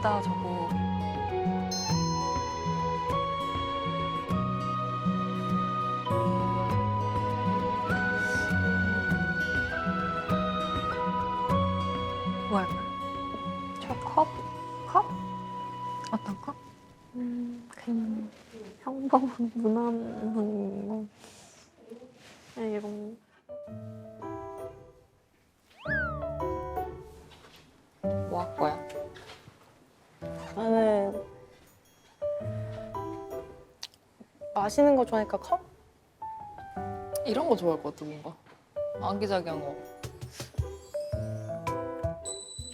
예쁘다 저거. 뭐 할까? 저 컵? 컵? 어떤 컵? 음, 그냥 평범한 무난한 거. 그냥 이런 마시는 거 좋아하니까 컵? 이런 거 좋아할 것 같아 뭔가 아기자기한 거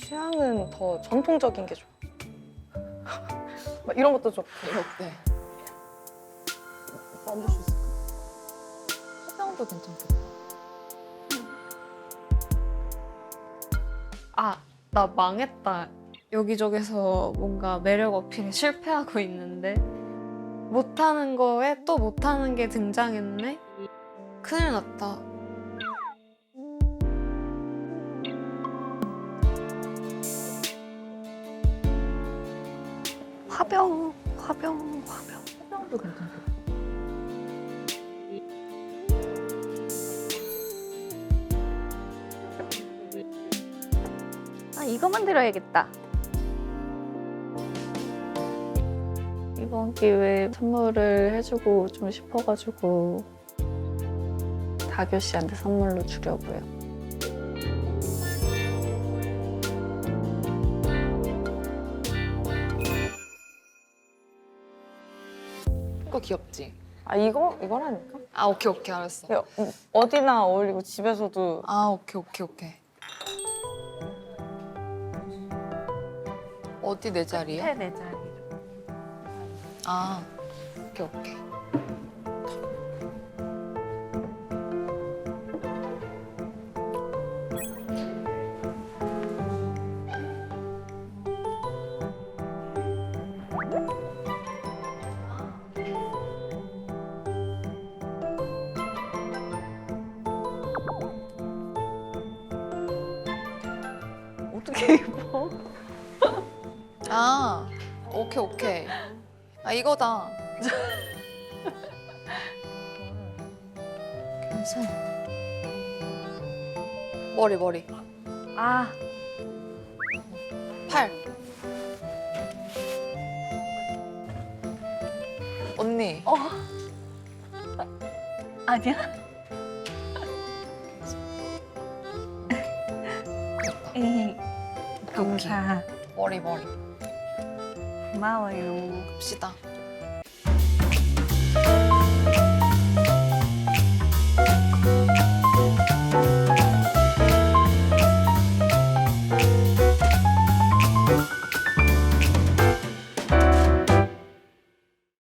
취향은 더 전통적인 게 좋아. 막 이런 것도 좋고. 이렇게 만들 수 있을까? 화장도 괜찮겠다 아, 나 망했다. 여기저기서 뭔가 매력 어필에 실패하고 있는데 못하는 거에 또 못하는 게 등장했네? 큰일 났다. 화병, 화병, 화병. 화장도 괜찮겠다 아 이거 만 들어야겠다. 이번 기회에 선물을 해주고 좀 싶어가지고 다교 씨한테 선물로 주려고요. 이거 귀엽지? 아 이거 이거라니까? 아 오케이 오케이 알았어 야, 어, 어디나 어울리고 집에서도 아 오케이 오케이 오케이 어디 내 자리야? 해내 자리. 아 오케이 오케이 어떻게 입어? 아 오케이 오케이 아 이거다 괜찮아 머리 머리 아 팔 언니 어. 아니야? 에이 감사. 머리 머리 고마워요. 봅시다